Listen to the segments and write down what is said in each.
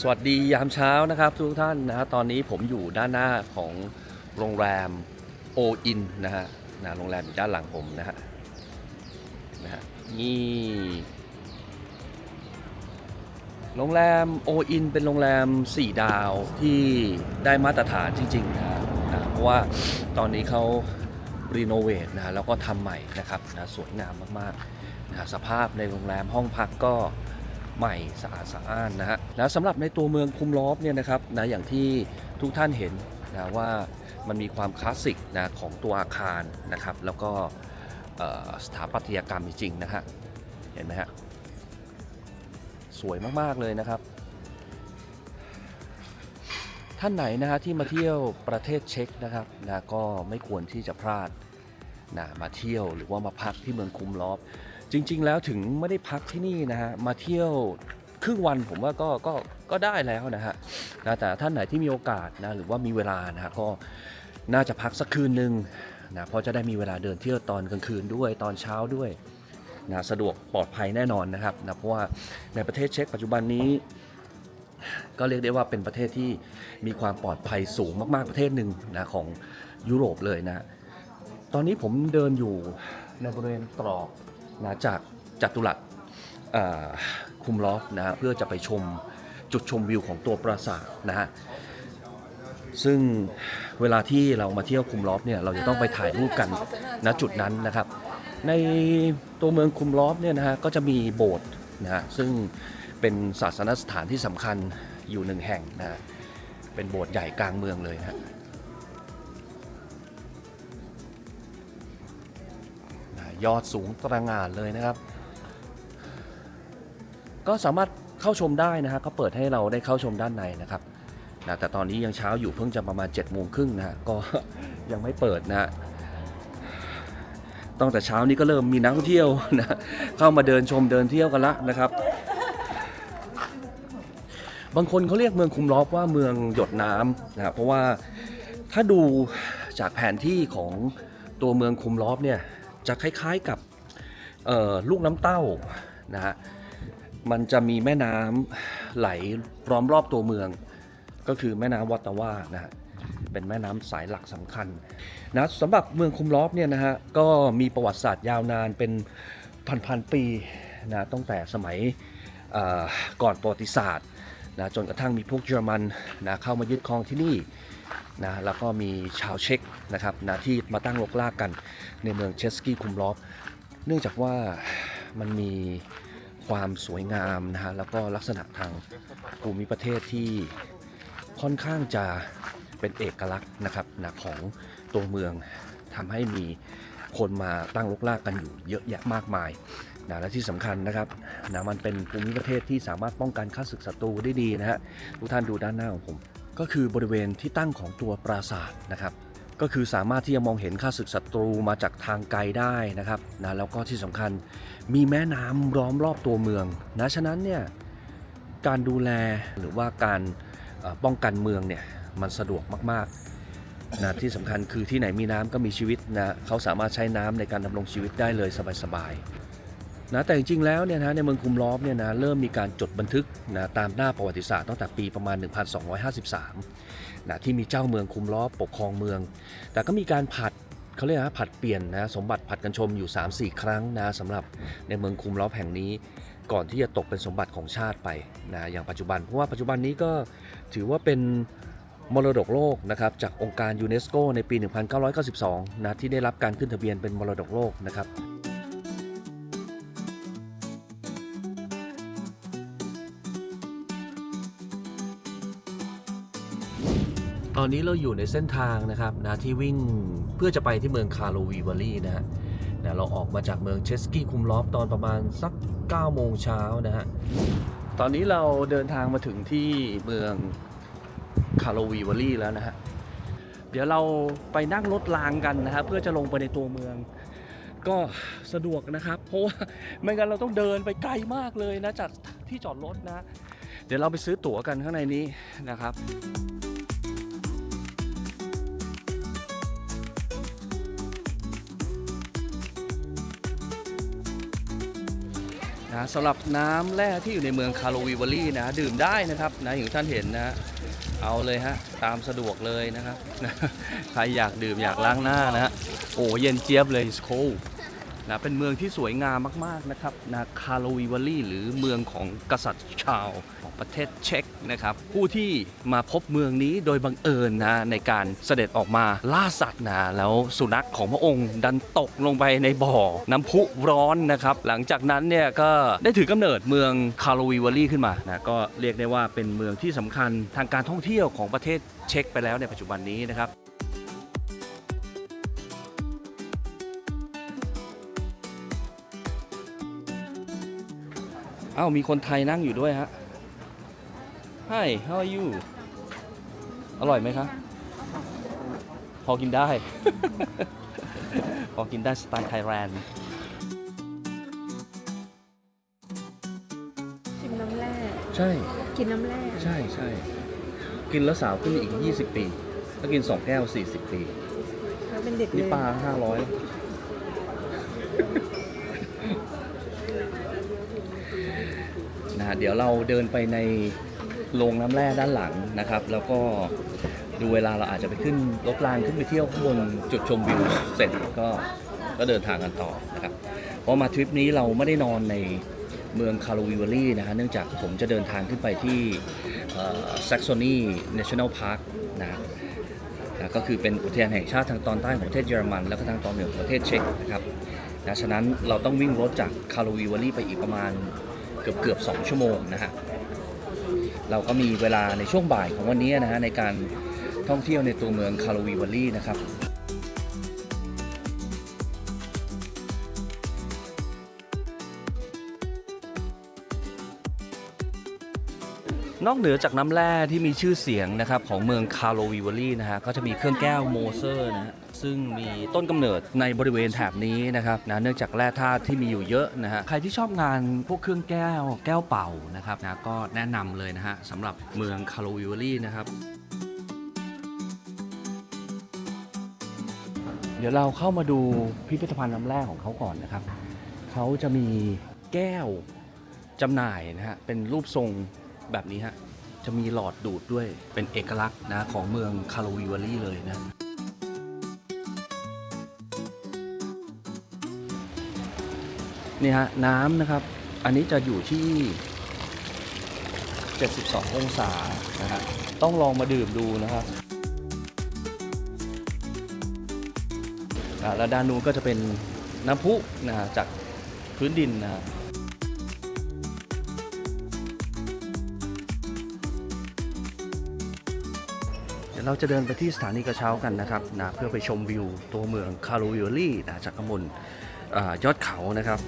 สวัสดียามเช้านะครับทุกท่านนะตอนนี้ผมอยู่ด้านหน้าของโรงแรมโออินนะฮะนะโรงแรมอยู่ด้านหลังผมนะฮะนะฮะนี่โรงแรมโออินเป็นโรงแรม 4 ดาวที่ได้มาตรฐานจริงๆนะฮะนะเพราะว่าตอนนี้เขารีโนเวทนะฮะแล้วก็ทำใหม่นะครับนะสวยงามมากๆนะฮะสภาพในโรงแรมห้องพักก็ ใหม่สะอาดสะอ้านนะฮะแล้วสำหรับในตัวเมืองคุมล้อฟเนี่ยนะครับนะอย่างที่ทุกท่านเห็นนะว่ามันมีความคลาสสิกนะของตัวอาคารนะครับแล้วก็สถาปัตยกรรมจริงๆนะฮะเห็นไหมฮะสวยมากๆเลยนะครับ ท่านไหนนะฮะที่มาเที่ยวประเทศเช็กนะครับนะก็ไม่ควรที่จะพลาดนะมาเที่ยวหรือว่ามาพักที่เมืองคุมล้อฟ จริง ๆ แล้วถึงไม่ได้พักที่นี่นะฮะมาเที่ยวครึ่งวันผมว่าก็ก็ก็ได้แล้วนะฮะนะแต่ท่านไหนที่มีโอกาสนะหรือว่ามีเวลานะฮะก็น่าจะพักสักคืนหนึ่งนะเพราะจะได้มีเวลาเดินเที่ยวตอนกลางคืนด้วยตอนเช้าด้วยนะสะดวกปลอดภัยแน่นอนนะครับนะเพราะว่าในประเทศเช็กปัจจุบันนี้ ก็เรียกได้ว่าเป็นประเทศที่มีความปลอดภัยสูงมาก ๆประเทศหนึ่งนะของยุโรปเลยนะ ตอนนี้ผมเดินอยู่ในบริเวณตรอก นะจากจัตุรัสคุมลอฟนะฮะเพื่อจะไปชมจุดชมวิวของตัวปราสาทนะฮะซึ่งเวลาที่เรามาเที่ยวคุมลอฟเนี่ยเราจะต้องไปถ่ายรูปกันณจุดนั้นนะครับ ในตัวเมืองคุมลอฟเนี่ยนะฮะก็จะมีโบสถ์นะฮะซึ่งเป็นศาสนสถานที่สำคัญอยู่หนึ่งแห่งนะฮะเป็นโบสถ์ใหญ่กลางเมืองเลยนะ ยอดสูงตระหง่านเลยนะครับ ก็สามารถเข้าชมได้นะฮะก็เปิดให้เราได้เข้าชมด้านในนะครับนะแต่ตอนนี้ยังเช้าอยู่เพิ่งจะประมาณ7จ็ดโมงครึ่งนะฮะก็ยังไม่เปิดนะฮะตั้งแต่เช้านี้ก็เริ่มมีนักท่องเที่ยวนะเข้ามาเดินชมเดินเที่ยวกันละนะครับ บางคนเขาเรียกเมืองคุมล้อฟว่าเมืองหยดน้ำนะเพราะว่าถ้าดูจากแผนที่ของตัวเมืองคุมล้อฟเนี่ย จะคล้ายๆกับลูกน้ำเต้านะฮะมันจะมีแม่น้ำไหลล้อมรอบตัวเมือง ก็คือแม่น้ำวัตตาว่านะฮะเป็นแม่น้ำสายหลักสำคัญนะสำหรับเมืองคุมล้อฟเนี่ยนะฮะก็มีประวัติศาสตร์ยาวนานเป็นพันๆปีนะตั้งแต่สมัยก่อนประวัติศาสตร์ นะจนกระทั่งมีพวกเยอรมันนะเข้ามายึดครองที่นี่นะแล้วก็มีชาวเช็กนะครับนะที่มาตั้งรกรากกันในเมืองเชสกี้คุมลอฟเนื่องจากว่ามันมีความสวยงามนะฮะแล้วก็ลักษณะทางภูมิประเทศที่ค่อนข้างจะเป็นเอกลักษณ์นะครับนะของตัวเมืองทำให้มีคนมาตั้งรกรากกันอยู่เยอะแยะมากมาย นะและที่สำคัญนะครับนะมันเป็นภูมิประเทศที่สามารถป้องกันข้าศึกศัตรูได้ดีนะฮะทุกท่านดูด้านหน้าของผม ก็คือบริเวณที่ตั้งของตัวปราสาทนะครับก็คือสามารถที่จะมองเห็นข้าศึกศัตรูมาจากทางไกลได้นะครับนะแล้วก็ที่สำคัญมีแม่น้ำล้อมรอบตัวเมืองนะฉะนั้นเนี่ยการดูแลหรือว่าการป้องกันเมืองเนี่ยมันสะดวกมากๆนะที่สำคัญคือที่ไหนมีน้ำก็มีชีวิตนะเขาสามารถใช้น้ำในการดำรงชีวิตได้เลยสบายๆ นะแต่จริงๆแล้วเนี่ยนะในเมืองคุมล้อมเนี่ยนะเริ่มมีการจดบันทึกนะตามหน้าประวัติศาสตร์ตั้งแต่ปีประมาณ 1253นะที่มีเจ้าเมืองคุมล้อปกครองเมือง แต่ก็มีการผัดเขาเรียกนะผัดเปลี่ยนนะสมบัติผัดกันชมอยู่ 3-4 ครั้งนะสำหรับในเมืองคุมล้อแห่งนี้ก่อนที่จะตกเป็นสมบัติของชาติไปนะอย่างปัจจุบันเพราะว่าปัจจุบันนี้ก็ถือว่าเป็นมรดกโลกนะครับจากองค์การยูเนสโกในปี 1992นะที่ได้รับการขึ้นทะเบียนเป็นมรดกโลกนะครับ ตอนนี้เราอยู่ในเส้นทางนะครับนะที่วิ่งเพื่อจะไปที่เมืองคาร์โลวีวารีนะฮะนะเราออกมาจากเมืองเชสกี้คุมลอฟตอนประมาณสัก9โมงเช้านะฮะ ตอนนี้เราเดินทางมาถึงที่เมืองคาร์โลวีวารีแล้วนะฮะ เดี๋ยวเราไปนั่งรถรางกันนะฮะเพื่อจะลงไปในตัวเมือง ก็สะดวกนะครับ เพราะว่าไม่งั้นเราต้องเดินไปไกลมากเลยนะจากที่จอดรถนะ เดี๋ยวเราไปซื้อตั๋วกันข้างในนี้นะครับ นะสำหรับน้ำแร่ที่อยู่ในเมืองคาร์โลวีวอรี่นะดื่มได้นะครับนะอย่างที่ท่านเห็นนะเอาเลยฮะตามสะดวกเลยนะครับใครอยากดื่มอยากล้างหน้านะฮะโอ้เย็นเจี๊ยบเลยสโค นะเป็นเมืองที่สวยงามมาก ๆ นะครับนะคาร์โลวีวอรีหรือเมืองของกษัตริย์ชาวของประเทศเช็กนะครับ ผู้ที่มาพบเมืองนี้โดยบังเอิญนะในการเสด็จออกมาล่าสัตว์นะแล้วสุนัขของพระองค์ดันตกลงไปในบ่อ น้ำพุร้อนนะครับ หลังจากนั้นเนี่ยก็ได้ถือกำเนิดเมืองคาร์โลวีวอรีขึ้นมานะก็เรียกได้ว่าเป็นเมืองที่สำคัญทางการท่องเที่ยวของประเทศเช็กไปแล้วในปัจจุบันนี้นะครับ อ้ามีคนไทยนั่งอยู่ด้วยฮะ Hi how are you อร่อยไหมครับพอกินได้ พอกินได้สไตล์ไทยแลนด์กินน้ำแร่ใช่ กินน้ำแร่ใช่ใช่ กินแล้วสาวขึ้นอีก 20 ปี ถ้ากิน 2 แก้ว 40 ปีเขาเป็นเด็กนี่เลยปลา500 นะเดี๋ยวเราเดินไปในโรงน้ำแร่ด้านหลังนะครับ แล้วก็ดูเวลาเราอาจจะไปขึ้นรถรางขึ้นไปเที่ยวข้างบนจุดชมวิวเสร็จก็ก็เดินทางกันต่อนะครับ เพราะมาทริปนี้เราไม่ได้นอนในเมืองคาร์โลวิวอรี่นะฮะเนื่องจากผมจะเดินทางขึ้นไปที่แซกโซนีเนชั่นแนลพาร์คนะนะก็คือเป็นอุทยานแห่งชาติทางตอนใต้ของประเทศเยอรมัน แล้วก็ทางตอนเหนือของประเทศเช็กนะครับนะฉะนั้นเราต้องวิ่งรถจากคาร์โลวิวอรี่ไปอีกประมาณ กือบเกือบสองชั่วโมงนะฮะเราก็มีเวลาในช่วงบ่ายของวันนี้นะฮะในการท่องเที่ยวในตัวเมืองคาร์โลวีวัลลี่นะครับนอกเหนือจากน้ำแร่ที่มีชื่อเสียงนะครับของเมืองคาร์โลวีวอรี่นะฮะก็จะมีเครื่องแก้วโมเซอร์นะฮะ ซึ่งมีต้นกำเนิดในบริเวณแถบนี้นะครับนะเนื่องจากแร่ธาตุที่มีอยู่เยอะนะฮะใครที่ชอบงานพวกเครื่องแก้วแก้วเป่านะครับนะก็แนะนำเลยนะฮะสำหรับเมืองคาร์โลวีวอรี่นะครับเดี๋ยวเราเข้ามาดูพิพิธภัณฑ์น้ำแร่ของเขาก่อนนะครับ เขาจะมีแก้วจำหน่ายนะฮะ เป็นรูปทรงแบบนี้ฮะ จะมีหลอดดูดด้วย เป็นเอกลักษณ์นะของเมืองคาร์โลวีวอรี่เลยนะ นี่ฮะน้ำนะครับ อันนี้จะอยู่ที่ 72 องศานะฮะต้องลองมาดื่มดูนะครับแล้วด้านนู้นก็จะเป็นน้ำพุนะฮะจากพื้นดินนะเดี๋ยวเราจะเดินไปที่สถานีกระเช้ากันนะครับนะเพื่อไปชมวิวตัวเมืองคาร์โลวิลลี่นะจากข้างบน อยอดเขานะครับ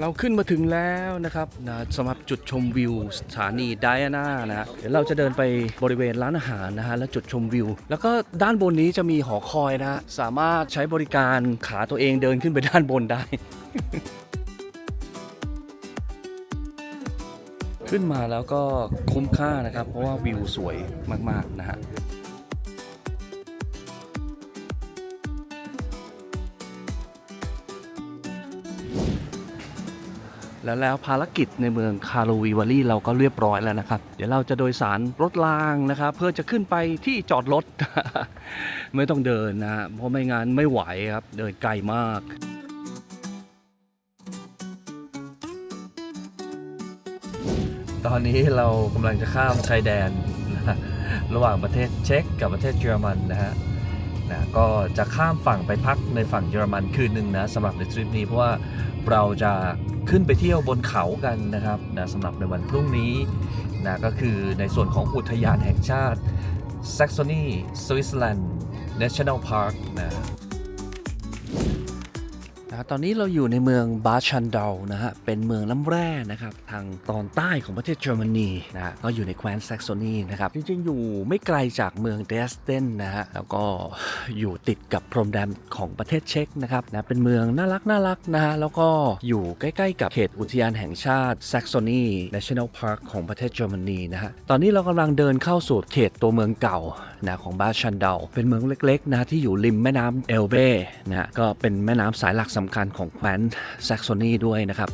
เราขึ้นมาถึงแล้วนะครับนะสำหรับจุดชมวิวสถานีไดอาน่านะฮะเดี๋ยวเราจะเดินไปบริเวณร้านอาหารนะฮะและจุดชมวิว แล้วก็ด้านบนนี้จะมีหอคอยนะฮะสามารถใช้บริการขาตัวเองเดินขึ้นไปด้านบนได้ ขึ้นมาแล้วก็คุ้มค่านะครับ เพราะว่าวิวสวยมาก ๆ นะฮะ แล้วแล้วภารกิจในเมืองคาร์โลวีวารีเราก็เรียบร้อยแล้วนะครับ เดี๋ยวเราจะโดยสารรถรางนะครับ เพื่อจะขึ้นไปที่จอดรถ ไม่ต้องเดินนะเพราะไม่งั้นไม่ไหวครับ เดินไกลมากตอนนี้เรากำลังจะข้ามชายแดนนะระหว่างประเทศเช็กกับประเทศเยอรมันนะฮะนะก็จะข้ามฝั่งไปพักในฝั่งเยอรมันคืนหนึ่งนะสำหรับในทริปนี้เพราะว่าเราจะ ขึ้นไปเที่ยวบนเขากันนะครับนะสำหรับในวันพรุ่งนี้นะก็คือในส่วนของอุทยานแห่งชาติ Saxony Switzerland National Park นะ นะตอนนี้เราอยู่ในเมืองบาชันเดานะฮะ เป็นเมืองน้ำแร่นะครับ ทางตอนใต้ของประเทศเยอรมนีนะฮะก็อยู่ในแคว้นแซกโซนีนะครับ จริง ๆ อยู่ไม่ไกลจากเมืองเดสเทนนะฮะ แล้วก็อยู่ติดกับพรมแดนของประเทศเช็กนะครับนะ เป็นเมืองน่ารักน่ารักนะฮะ แล้วก็อยู่ใกล้ๆ กับเขตอุทยานแห่งชาติแซกโซนี National Park ของประเทศเยอรมนีนะฮะ ตอนนี้เรากำลังเดินเข้าสู่เขตตัวเมืองเก่านะของบาชันเดาเป็นเมืองเล็กๆนะที่อยู่ริมแม่น้ำเอลเบ้นะฮะก็เป็นแม่น้ำสายหลักสำคัญของแคว้นแซกโซนีด้วยนะครับ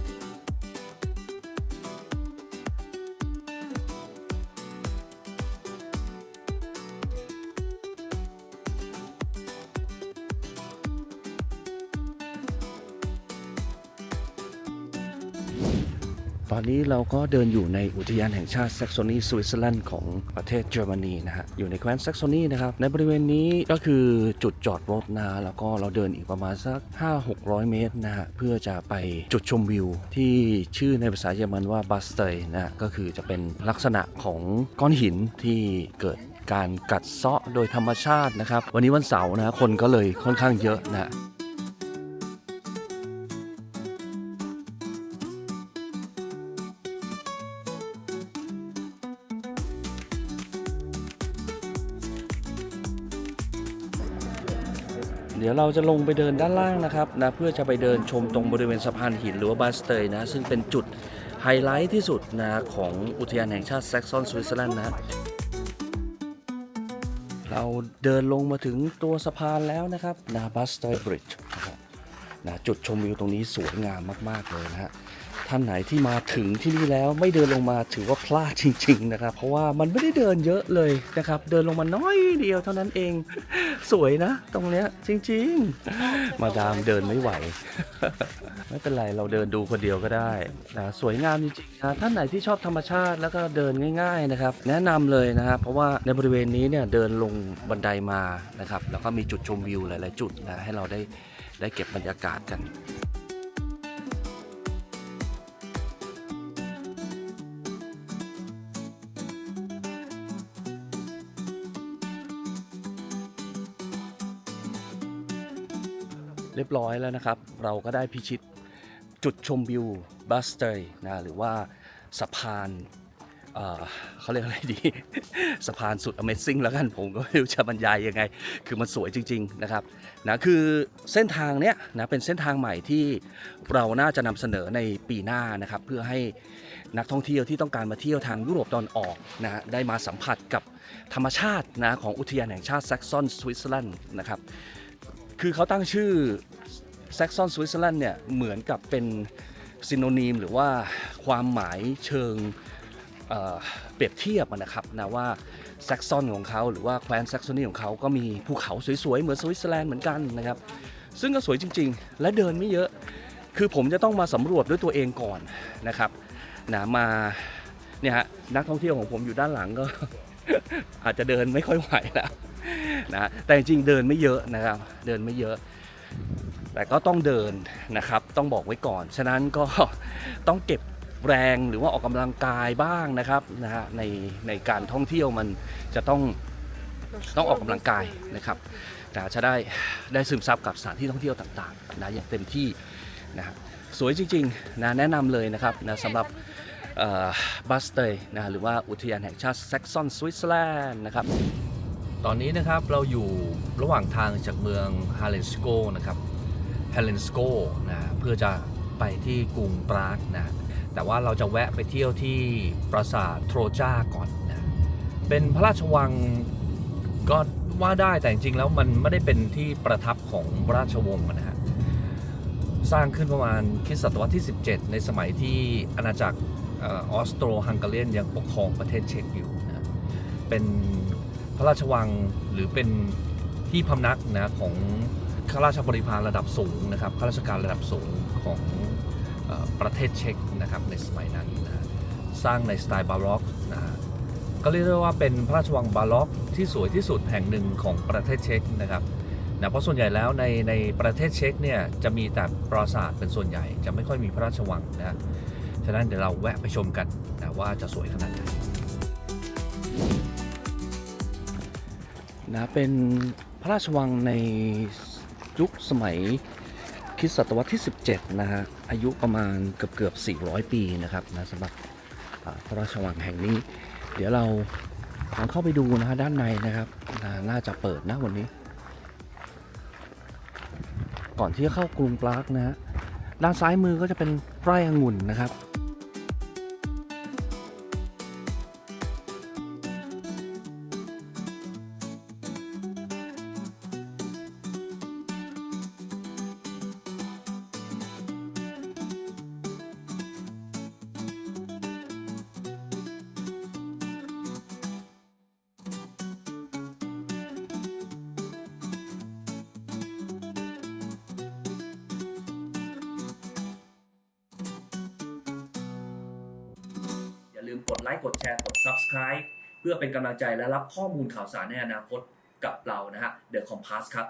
ตอนนี้เราก็เดินอยู่ในอุทยานแห่งชาติแซกโซนีสวิตเซอร์แลนด์ของประเทศเยอรมนีนะฮะ อยู่ในแคว้นแซกโซนีนะครับ ในบริเวณนี้ก็คือจุดจอดรถนะ แล้วก็เราเดินอีกประมาณสัก 5-600 เมตรนะฮะ เพื่อจะไปจุดชมวิว ที่ชื่อในภาษาเยอรมันว่าบัสเตยนะฮะก็คือจะเป็นลักษณะของก้อนหินที่เกิดการกัดเซาะโดยธรรมชาตินะครับ วันนี้วันเสาร์นะฮะคนก็เลยค่อนข้างเยอะนะ ดี๋ยวเราจะลงไปเดินด้านล่างนะครับนะเพื่อจะไปเดินชมตรงบริเวณสะพานหินหรือว่าบาสเตยนะซึ่งเป็นจุดไฮไลท์ที่สุดนะของอุทยานแห่งชาติแซกซอนสวิตเซอร์แลนด์นะเราเดินลงมาถึงตัวสะพานแล้วนะครับนาบัสเตอร์บริดจ์นะครับนะจุดชมวิวตรงนี้สวยงามมาก ๆ เลยนะฮะ ท่านไหนที่มาถึงที่นี่แล้วไม่เดินลงมาถือว่าพลาดจริง ๆ นะครับ เพราะว่ามันไม่ได้เดินเยอะเลยนะครับ เดินลงมาน้อยเดียวเท่านั้นเอง สวยนะ ตรงเนี้ยจริง ๆ มาดามเดินไม่ไหว ไม่เป็นไรเราเดินดูคนเดียวก็ได้นะสวยงามจริงๆนะท่านไหนที่ชอบธรรมชาติแล้วก็เดินง่าย ๆนะครับ แนะนำเลยนะครับ เพราะว่าในบริเวณนี้เนี่ยเดินลงบันไดมานะครับ แล้วก็มีจุดชมวิวหลาย ๆ จุดนะให้เราได้ได้เก็บบรรยากาศกัน เรียบร้อยแล้วนะครับ เราก็ได้พิชิตจุดชมวิวบัสเตย์นะหรือว่าสะพานเอ่อเขาเรียกอะไรดี สะพานสุด Amazing แล้วกันผมก็ไม่รู้จะบรรยายยังไง คือมันสวยจริง ๆนะครับนะคือเส้นทางเนี้ยนะเป็นเส้นทางใหม่ที่เราน่าจะนำเสนอในปีหน้านะครับ เพื่อให้นักท่องเที่ยวที่ต้องการมาเที่ยวทางยุโรปตอนออกนะได้มาสัมผัสกับธรรมชาตินะของอุทยานแห่งชาติแซกซอนสวิตเซอร์แลนด์นะครับ คือเขาตั้งชื่อแซกซอนสวิตเซอร์แลนด์เนี่ยเหมือนกับเป็นซินโนนีมหรือว่าความหมายเชิงเเปรียบเทียบนะครับนะว่าแซกซอนของเขาหรือว่าแคว้นแซกโซนีของเขาก็มีภูเขาสวยๆ เหมือนสวิตเซอร์แลนด์เหมือนกันนะครับ ซึ่งก็สวยจริงๆ และเดินไม่เยอะ คือผมจะต้องมาสำรวจด้วยตัวเองก่อนนะครับนะมาเนี่ยฮะนักท่องเที่ยวของผมอยู่ด้านหลังก็ อาจจะเดินไม่ค่อยไหวแล้ว นะแต่จริงๆเดินไม่เยอะนะครับ เดินไม่เยอะ แต่ก็ต้องเดินนะครับ ต้องบอกไว้ก่อน ฉะนั้นก็ต้องเก็บแรงหรือว่าออกกำลังกายบ้างนะครับนะฮะในในการท่องเที่ยวมันจะต้องต้องออกกำลังกายนะครับนะจะได้ได้ซึมซับกับสถานที่ท่องเที่ยวต่างๆนะอย่างเต็มที่นะฮะสวยจริงๆนะแนะนำเลยนะครับนะสำหรับบัสเตย์นะหรือว่าอุทยานแห่งชาติแซกซอนสวิตเซอร์แลนด์นะครับ ตอนนี้นะครับเราอยู่ระหว่างทางจากเมืองฮาเลนสโกนะครับฮาเลนสโกนะเพื่อจะไปที่กรุงปรากนะแต่ว่าเราจะแวะไปเที่ยวที่ปราสาทโทรจาก่อนนะเป็นพระราชวังก็ว่าได้แต่จริงๆแล้วมันไม่ได้เป็นที่ประทับของราชวงศ์นะฮะสร้างขึ้นประมาณคริสตศตวรรษที่ 17 ในสมัยที่อาณาจักรออสโตรฮังการีนยังปกครองประเทศเช็กอยู่นะเป็น ระราชวังหรือเป็นที่พำนักนะของข้าราชบริพารระดับสูงนะครับข้าราชการระดับสูงของอประเทศเช็กนะครับในสมัยนั้นนะสร้างในสไตล์บาร็อกนะฮะก็เรียกได้ว่าเป็นพระราชวังบาร็อกที่สวยที่สุดแห่งหนึ่งของประเทศเช็กนะครับนะเพราะส่วนใหญ่แล้วในในประเทศเช็กเนี่ยจะมีแต่ปราสาทเป็นส่วนใหญ่จะไม่ค่อยมีพระราชวังนะฉะนั้นเดี๋ยวเราแวะไปชมกันนะว่าจะสวยขนาดไหน นะเป็นพระราชวังในยุคสมัยคริดศตวรรษที่ 17 นะฮะอายุประมาณเกือบเกือบ 400 ปีนะครับนะสำหรับพระราชวังแห่งนี้ เดี๋ยวเราลองเข้าไปดูนะฮะด้านในนะครับน่าจะเปิดนะวันนี้ ก่อนที่จะเข้ากรุงปรากนะฮะด้านซ้ายมือก็จะเป็นไร่องุ่นนะครับ กดไลค์กดแชร์กด Subscribe เพื่อเป็นกำลังใจและรับข้อมูลข่าวสารในอนาคตกับเรานะฮะ The Compass ครับ